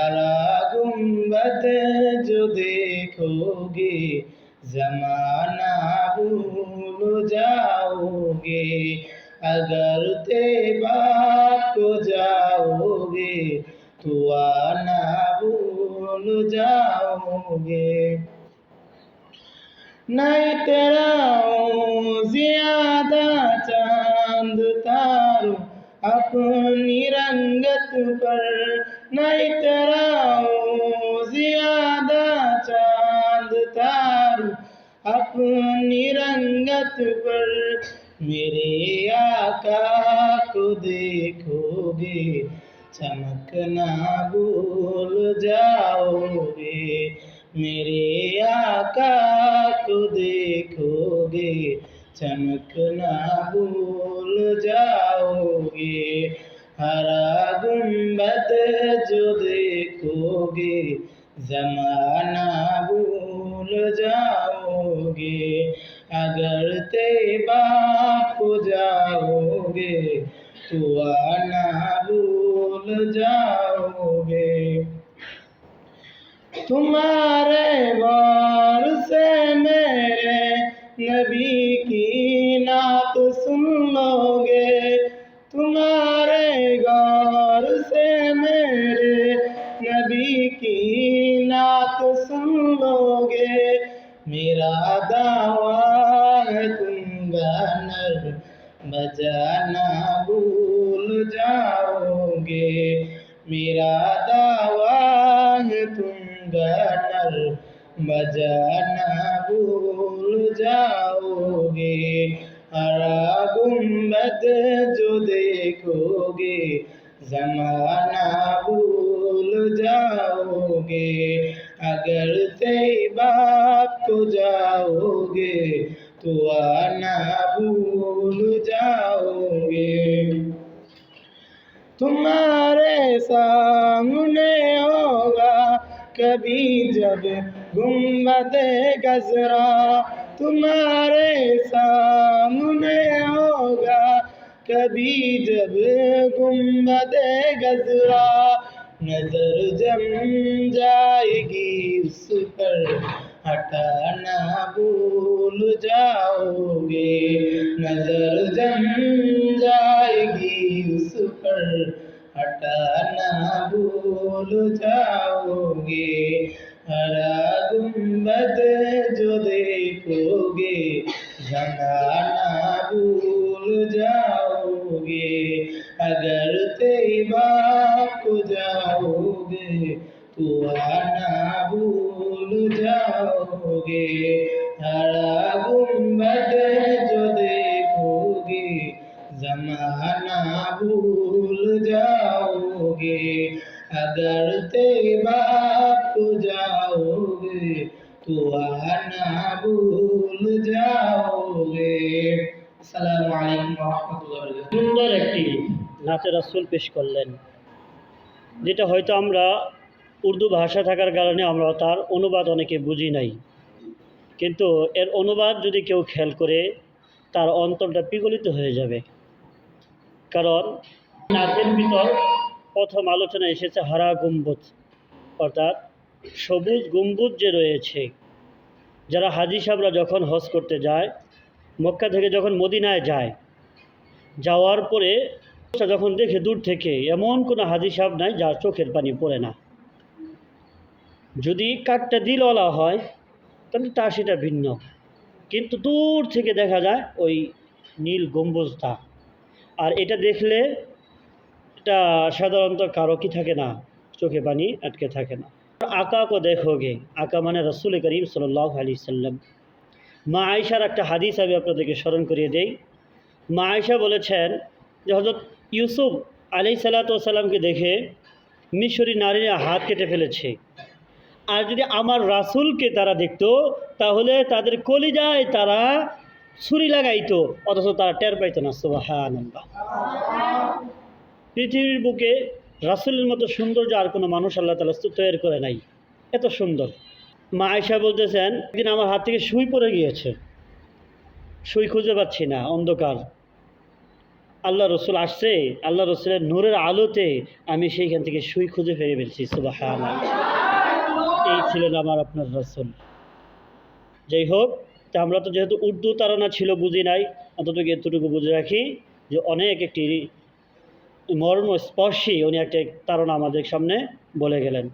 আলা গুম্বদ जो देखोगे जमाना भूल जाओगे अगर तेबा को जाओगे तो आना भूल जाओगे नहीं तेरा ज्यादा चांद तारू अपनी रंग पर नहीं तेरा ज्यादा चांद तारू अपनी रंगत पर मेरे आका को देखोगे चमकना भूल जाओगे मेरे आका को देखोगे चमकना भूल जाओगे हरा सूरत जो देखोगे जमाना भूल जाओगे अगर ते बाप जाओगे तो आना भूल जाओगे तुम्हारा नात सुन लोगे मेरा दावा है तुम गानर बजाना भूल जाओगे मेरा दावा है तुम गानर बजाना भूल जाओगे हरा गुम्बद जो देखोगे जमाना भूल जाओगे अगर ते बाप को जाओगे तो आना भूल जाओगे तुम्हारे सामने होगा कभी जब गुम्बद गजरा तुम्हारे सामने होगा कभी जब गुम्बद गजरा नजर जम जाएगी उस पर हटाना भूल जाओगे नजर जम जाएगी उस पर हटाना भूल जाओगे हरा गुम्बद जो देखोगे जमाना भूल जाओगे अगर तेरी बात খুঁজাওগে তোরা যাওগে তারা না ভুল যাওগে সালামু আলাইকুম ওয়া সুন্দর একটি নাচের রাসূল পেশ করলেন যেটা হয়তো আমরা উর্দু ভাষা থাকার কারণে আমরা তার অনুবাদ অনেকে বুঝি নাই কিন্তু এর অনুবাদ যদি কেউ খেয়াল করে তার অন্তরটা পিগলিত হয়ে যাবে কারণ নাচের ভিতর প্রথম আলোচনা এসেছে হারা গম্বুজ অর্থাৎ সবুজ গম্বুজ যে রয়েছে যারা হাজি সাহরা যখন হজ করতে যায় মক্কা থেকে যখন মদিনায় যায় যাওয়ার পরে যখন দেখে দূর থেকে এমন কোনো হাজি সাহেব নাই যার চোখের পানি পড়ে না যদি কাঠটা দিলওয়ালা হয় তাহলে তা সেটা ভিন্ন কিন্তু দূর থেকে দেখা যায় ওই নীল গম্বুজটা আর এটা দেখলে এটা সাধারণত কারো কি থাকে না চোখে পানি আটকে থাকে না দেখো গে আঁকা মানে রসুল করিম সাল আলী সাল্লাম মা আয়সার একটা হাদিস আমি আপনাদেরকে স্মরণ করিয়ে দেই মা আয়সা বলেছেন যে হজরত ইউসুফ আলি সাল্লামকে দেখে মিশরী নারীরা হাত কেটে ফেলেছে আর যদি আমার রাসুলকে তারা দেখত তাহলে তাদের কলিজায় তারা ছুরি লাগাইত অথচ তারা টের পাইত না সোহান পৃথিবীর বুকে রাসুলের মতো সৌন্দর্য আর কোনো মানুষ আল্লাহ তালা তৈরি করে নাই এত সুন্দর মা আয়সা বলতেছেন একদিন আমার হাত থেকে সুই পড়ে গিয়েছে সুই খুঁজে পাচ্ছি না অন্ধকার আল্লাহ রসুল আসছে আল্লাহ রসুলের নূরের আলোতে আমি সেইখান থেকে সুই খুঁজে ফেরে ফেলছি সুবাহ এই ছিলেন আমার আপনার রসুল যাই হোক তা আমরা তো যেহেতু উর্দু তারা ছিল বুঝি নাই অন্তত এতটুকু বুঝে রাখি যে অনেক একটি মর্মস্পর্শী উনি একটা তারণা আমাদের সামনে বলে গেলেন